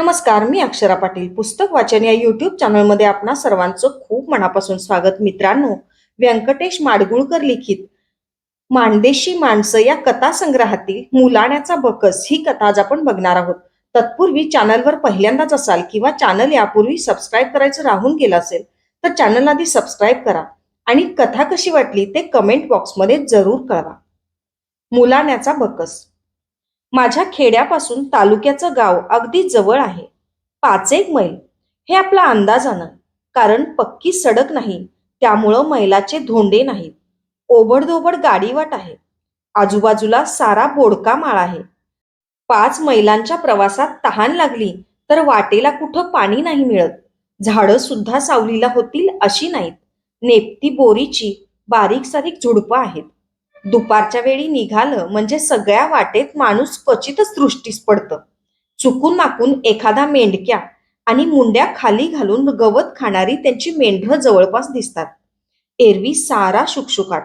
नमस्कार मी अक्षरा पाटील. पुस्तक वाचन या युट्यूब चॅनलमध्ये आपणा सर्वांचं खूप मनापासून स्वागत. मित्रांनो व्यंकटेश माडगुळकर लिखित माणदेशी माणसं या कथा संग्रहातील मुलाण्याचा बकस ही कथा आज आपण बघणार आहोत. तत्पूर्वी चॅनलवर पहिल्यांदाच असाल किंवा चॅनल यापूर्वी सबस्क्राईब करायचं राहून गेलं असेल तर चॅनल आधी सबस्क्राईब करा आणि कथा कशी वाटली ते कमेंट बॉक्समध्ये जरूर कळवा. मुलाण्याचा बकस. माझ्या खेड्यापासून तालुक्याचं गाव अगदी जवळ आहे. पाच एक मैल. हे आपला अंदाजानं. कारण पक्की सडक नाही. त्यामुळं मैलाचे धोंडे नाहीत. ओबडधोबड गाडीवाट आहे. आजूबाजूला सारा बोडका माळ आहे. पाच मैलांच्या प्रवासात तहान लागली तर वाटेला कुठं पाणी नाही मिळत. झाडं सुद्धा सावलीला होतील अशी नाहीत. नेपती बोरीची बारीक सारीक झुडपं आहेत. दुपारच्या वेळी निघालं म्हणजे सगळ्या वाटेत माणूस क्वचितच दृष्टीस पडतं. चुकून माकून एखादा मेंढक्या आणि मुंड्या खाली घालून गवत खाणारी त्यांची मेंढरं जवळपास दिसतात. एरवी सारा शुकशुकाट.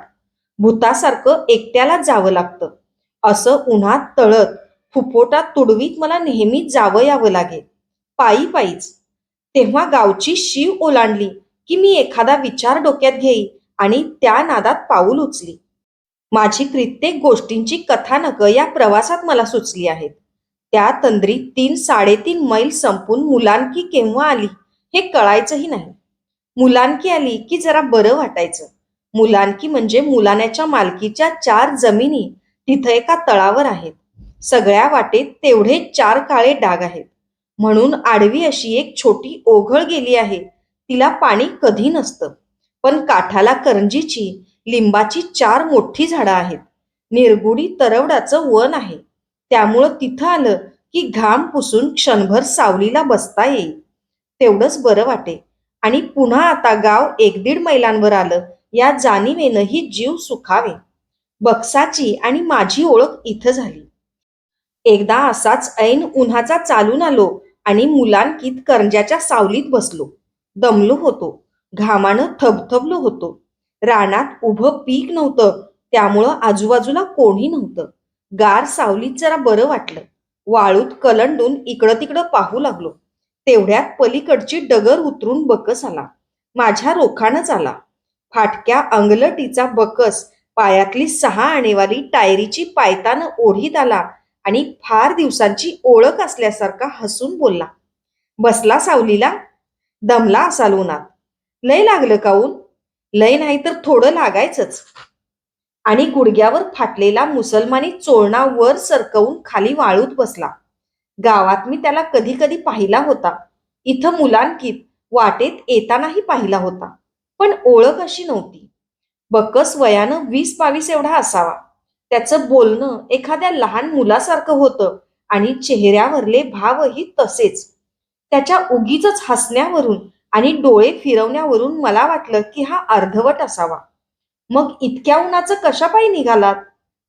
भूतासारखं एकट्याला जावं लागतं. असं उन्हात तळत फुफोटात तुडवीत मला नेहमी जावं यावं लागेल. पायी पायीच. तेव्हा गावची शीव ओलांडली की मी एखादा विचार डोक्यात घेई आणि त्या नादात पाऊल उचली. माझी कित्येक गोष्टींची कथानकं या प्रवासात मला सुचली आहेत. त्या तंद्रीत तीन साडेतीन मैल संपून मुलांकी केव्हा आली हे कळायचंही नाही. मुलांकी आली की जरा बरं वाटायचं. मुलांकी म्हणजे मुलाण्याच्या मालकीच्या चार जमिनी तिथं एका तळावर आहेत. सगळ्या वाटेत तेवढे चार काळे डाग आहेत. म्हणून आडवी अशी एक छोटी ओघळ गेली आहे. तिला पाणी कधी नसतं. पण काठाला करंजीची लिंबाची चार मोठी झाडं आहेत. निरगुडी तरवडाचं वन आहे. त्यामुळं तिथं आलं की घाम पुसून क्षणभर सावलीला बसता येईल. तेवढंच बरं वाटे. आणि पुन्हा आता गाव एक दीड मैलांवर आलं या जाणीवेनंही जीव सुखावे. बक्साची आणि माझी ओळख इथं झाली. एकदा असाच ऐन उन्हाचा चालून आलो आणि मुलांकीत करंजाच्या सावलीत बसलो. दमलो होतो. घामानं थबथबलो होतो. रानात उभं पीक नव्हतं. त्यामुळं आजूबाजूला कोणी नव्हतं. गार सावलीत जरा बरं वाटलं. वाळूत कलंडून इकडं तिकडं पाहू लागलो. तेवढ्यात पलीकडची डगर उतरून बकस आला. माझ्या रोखानच आला. फाटक्या अंगलटीचा बकस पायातली सहा आणेवाली टायरीची पायतानं ओढीत आला आणि फार दिवसांची ओळख असल्यासारखा हसून बोलला. बसला सावलीला? दमला असाल उन्हात. लय लागलं काऊन? लय नाही तर थोडं लागायचंच. आणि गुडघ्यावर फाटलेला मुसलमानी चोळणा वर सरकवून खाली वाळूत बसला. गावात मी त्याला कधी कधी पाहिला होता. इथं मुलांकीत वाटेत येतानाही पाहिला होता. पण ओळख अशी नव्हती. बकस वयानं वीस बावीस एवढा असावा. त्याचं बोलणं एखाद्या लहान मुलासारखं होतं आणि चेहऱ्यावरले भावही तसेच. त्याच्या उगीच हसण्यावरून आणि डोळे फिरवण्यावरून मला वाटलं की हा अर्धवट असावा. मग इतक्या उन्हाचं कशापायी निघालात?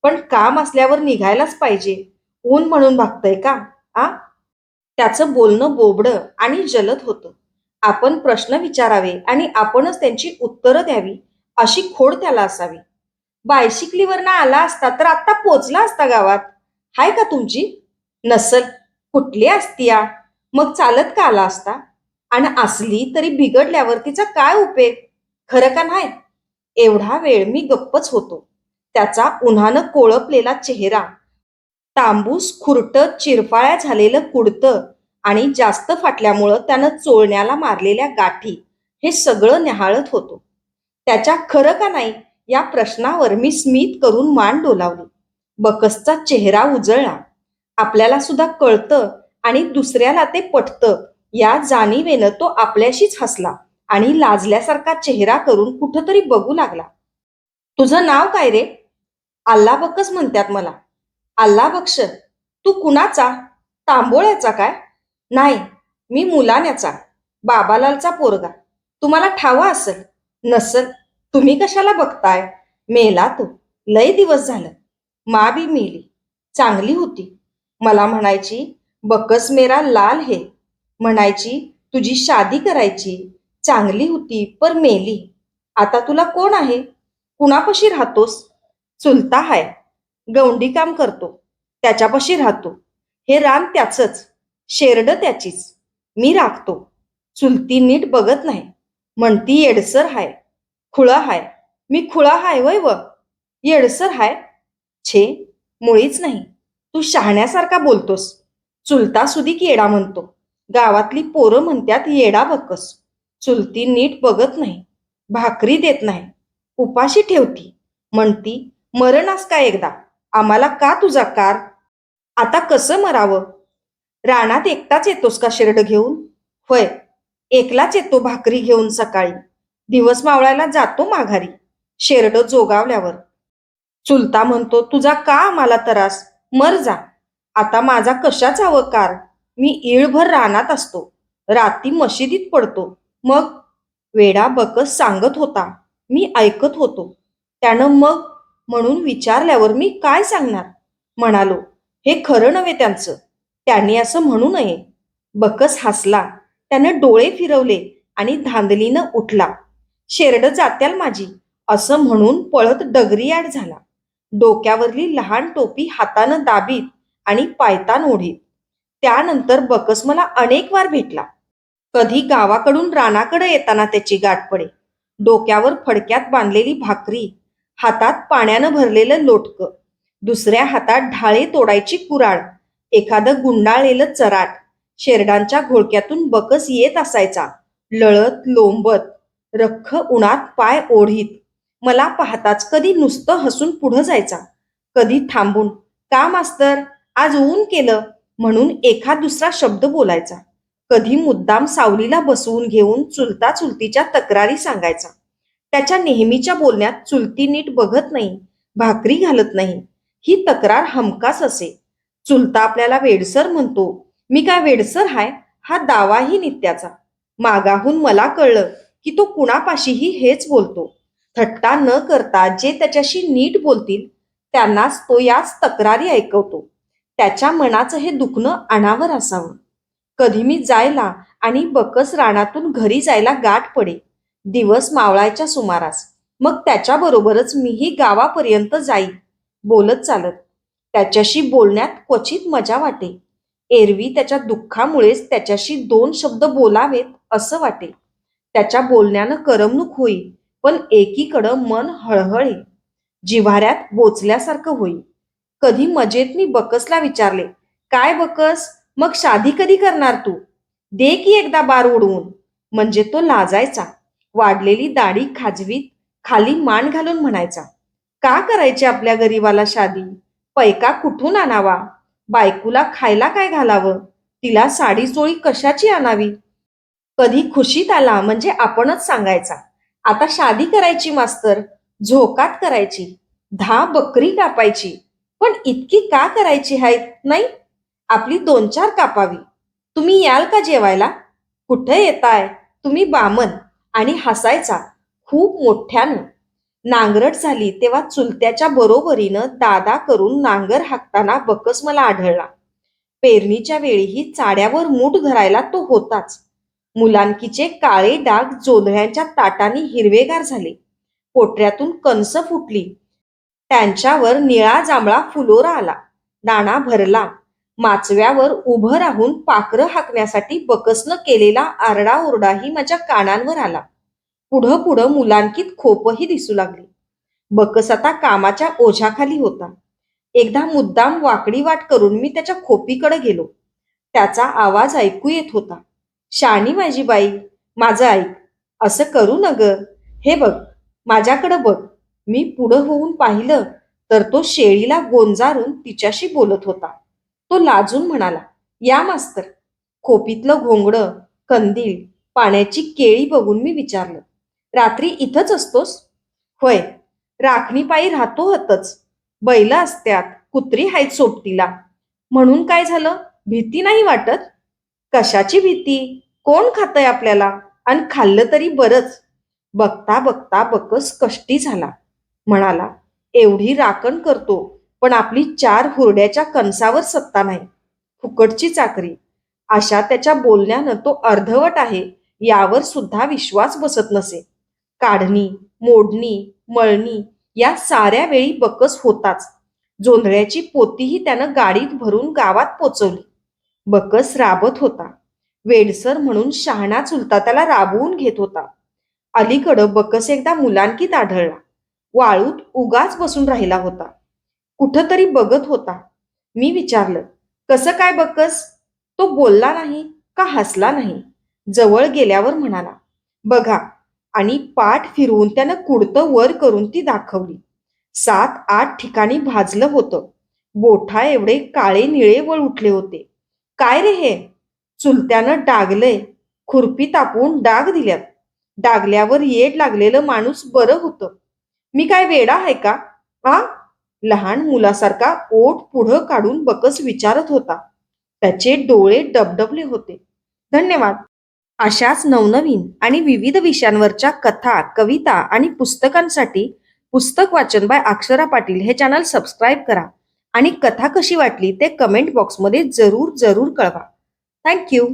पण काम असल्यावर निघायलाच पाहिजे. ऊन म्हणून भागतय का? आ? त्याचं बोलणं बोबडं आणि जलद होतं. आपण प्रश्न विचारावे आणि आपणच त्यांची उत्तरं द्यावी अशी खोड त्याला असावी. बायशिकलीवरनं आला असता तर आता पोचला असता गावात. हाय का तुमची? नसल. कुठली असतीया? मग चालत का आला असता? आणि असली तरी बिघडल्यावर तिचा काय उपयोग खरं का नाही? एवढा वेळ मी गप्पच होतो. त्याचा उन्हानं कोळपलेला चेहरा तांबूस खुरट चिरफाळ्या झालेलं कुडतं आणि जास्त फाटल्यामुळं त्यानं चोळण्याला मारलेल्या गाठी हे सगळं न्याहाळत होतो. त्याच्या खरं का नाही या प्रश्नावर मी स्मित करून मान डोलावली. बकसचा चेहरा उजळला. आपल्याला सुद्धा कळतं आणि दुसऱ्याला ते पटतं. या जाणीवेनं तो आपल्याशीच हसला आणि लाजल्यासारखा चेहरा करून कुठंतरी बघू लागला. तुझं नाव काय रे? आल्ला बक्कस म्हणतात मला. आल्ला बक्ष तू कुणाचा? तांबोळ्याचा काय? नाही मी मुलाण्याचा बाबालालचा पोरगा. तुम्हाला ठावा असेल. नसल तुम्ही कशाला बघताय? मेला तो. लय दिवस झालं. मा बी मेली. चांगली होती. मला म्हणायची बकस मेरा लाल हे. म्हणायची तुझी शादी करायची चांगली होती पर मेली. आता तुला कोण आहे? कुणापाशी राहतोस? चुलता हाय. गवंडी काम करतो. त्याच्यापाशी राहतो. हे रान त्याचंच. शेरड त्याचीच. मी राखतो. चुलती नीट बघत नाही. म्हणती येडसर हाय. खुळा हाय. मी खुळा हाय वय व. येडसर हाय. छे मुळीच नाही. तू शहाण्यासारखा बोलतोस. चुलता सुधीक येडा म्हणतो. गावातली पोरं म्हणत्यात येडा बकस. चुलती नीट बघत नाही. भाकरी देत नाही. उपाशी ठेवती. म्हणती मरणास का एकदा? आम्हाला का तुझा कार? आता कसं मरावं? रानात एकटाच येतोस का शेरड घेऊन? होय एकलाच येतो भाकरी घेऊन सकाळी. दिवस मावळायला जातो माघारी. शेरड जोगावल्यावर. चुलता म्हणतो तुझा का आम्हाला त्रास? मर जा. आता माझा कशाच हवं कार? मी इळभर रानात असतो. राती मशिदीत पडतो. मग वेडा बकस सांगत होता. मी ऐकत होतो. त्यानं मग म्हणून विचारल्यावर मी काय सांगणार? म्हणालो हे खरं नव्हे त्यांचं. त्यांनी असं म्हणू नये. बकस हसला. त्यानं डोळे फिरवले आणि धांदलीनं उठला. शेरड जात्याल माझी असं म्हणून पळत डगरीयाड झाला. डोक्यावरली लहान टोपी हातानं दाबीत आणि पायतान ओढीत. त्यानंतर बकस मला अनेक वार भेटला. कधी गावाकडून रानाकडे येताना त्याची गाठ पडे. डोक्यावर फडक्यात बांधलेली भाकरी हातात पाण्यानं भरलेलं लोटकं दुसऱ्या हातात ढाळे तोडायची कुराळ एखादं गुंडाळलेलं चराट शेरडांच्या घोळक्यातून बकस येत असायचा. लळत लोंबत रख्ख उन्हात पाय ओढीत. मला पाहताच कधी नुसतं हसून पुढं जायचा. कधी थांबून का मास्तर आज ऊन केलं? म्हणून एखाद दुसरा शब्द बोलायचा. कधी मुद्दाम सावलीला बसवून घेऊन चुलता चुलतीच्या तक्रारी सांगायचा. त्याच्या नेहमीच्या बोलण्यात चुलती नीट बघत नाही भाकरी घालत नाही. ही तक्रार हमखास असे. चुलता आपल्याला वेडसर म्हणतो मी काय वेडसर हाय? हा दावाही नित्याचा. मागाहून मला कळलं की तो कुणापाशीही हेच बोलतो. थट्टा न करता जे त्याच्याशी नीट बोलतील त्यांनाच तो याच तक्रारी ऐकवतो. त्याच्या मनाचं हे दुखणं अनावर असावं. कधी मी जायला आणि बकस रानातून घरी जायला गाठ पडे. दिवस मावळायच्या सुमारास. मग त्याच्याबरोबरच मीही गावापर्यंत जाई. बोलत चालत. त्याच्याशी बोलण्यात क्वचित मजा वाटे. एरवी त्याच्या दुःखामुळेच त्याच्याशी दोन शब्द बोलावेत असं वाटे. त्याच्या बोलण्यानं करमणूक होई पण एकीकडं मन हळहळे. जिव्हाऱ्यात बोचल्यासारखं होई. कधी मजेत मी बकसला विचारले काय बकस? मग शादी कधी करणार तू? दे की एकदा बार उडवून. म्हणजे तो लाजायचा. वाढलेली दाढी खाजवीत खाली मान घालून म्हणायचा का करायची आपल्या गरीबाला शादी? पैका कुठून आणावा? बायकूला खायला काय घालावं? तिला साडी चोळी कशाची आणावी? कधी खुशीत आला म्हणजे आपणच सांगायचा आता शादी करायची मास्तर झोकात करायची दहा बकरी कापायची पण इतकी का करायची आहेत नाही? आपली दोन चार कापावी. तुम्ही याल का जेवायला? कुठे येताय? तुम्ही बामन आणि हसायचा. खूप मोठ्यानं. नांगरट झाली तेव्हा चुलत्याच्या बरोबरीनं दादा करून नांगर हाकताना बकस मला आढळला. पेरणीच्या वेळीही चाड्यावर मूठ धरायला तो होताच. मुलांकीचे काळे डाग जोंधळ्यांच्या ताटाने हिरवेगार झाले. पोटऱ्यातून कणस फुटली. त्यांच्यावर निळा जांभळा फुलोरा आला. दाणा भरला. माचव्यावर उभं राहून पाखरं हाकण्यासाठी बकसनं केलेला आरडाओरडाही माझ्या कानांवर आला. पुढं पुढं मुलांकीत खोपही दिसू लागली. बकस आता कामाच्या ओझ्याखाली होता. एकदा मुद्दाम वाकडी वाट करून मी त्याच्या खोपीकडे गेलो. त्याचा आवाज ऐकू येत होता. शाणी माझी बाई माझं ऐक. असं करू न ग हे बघ माझ्याकडं बघ. मी पुढं होऊन पाहिलं तर तो शेळीला गोंजारून तिच्याशी बोलत होता. तो लाजून म्हणाला या मास्तर खोपीतलं घोंगडं कंदील पाण्याची केळी बघून मी विचारलं रात्री इथंच असतोस? होय राखणीपायी राहतो हतच बैल असत्यात कुत्री हायत सोबतीला. म्हणून काय झालं? भीती नाही वाटत? कशाची भीती? कोण खातंय आपल्याला? आणि खाल्लं तरी बरंच. बघता बघता बकस कष्टी झाला. म्हणाला एवढी राखण करतो पण आपली चार हुरड्याच्या कणसावर सत्ता नाही. फुकटची चाकरी. अशा त्याच्या बोलण्यानं तो अर्धवट आहे यावर सुद्धा विश्वास बसत नसे. काढणी मोडणी मळणी या साऱ्या वेळी बकस होताच. जोंधळ्याची पोतीही त्यानं गाडीत भरून गावात पोचवली. बकस राबत होता. वेडसर म्हणून शहाणा चुलता त्याला राबवून घेत होता. अलीकडं बकस एकदा मुलांकीत आढळला. वाळूत उगाच बसून राहिला होता. कुठंतरी बघत होता. मी विचारलं कसं काय बकस तो बोलला नाही का हसला नाही? जवळ गेल्यावर म्हणाला बघा आणि पाठ फिरवून त्यानं कुडतं वर करून ती दाखवली. सात आठ ठिकाणी भाजलं होतं. बोठा एवढे काळे निळे वळ उठले होते. काय रे हे? चुलत्यानं डागलंय. खुरपी तापवून डाग दिल्यात. डागल्यावर येड लागलेलं माणूस बरं होतं. मी काय वेडा आहे का? हा? लहान मुलासारखा ओठ पुढं काढून बकस विचारत होता. त्याचे डोळे डबडबले होते. धन्यवाद. अशाच नवनवीन आणि विविध विषयांवरच्या कथा कविता आणि पुस्तकांसाठी पुस्तक वाचन बाय अक्षरा पाटील हे चॅनल सबस्क्राईब करा आणि कथा कशी वाटली ते कमेंट बॉक्समध्ये जरूर जरूर कळवा. थँक्यू.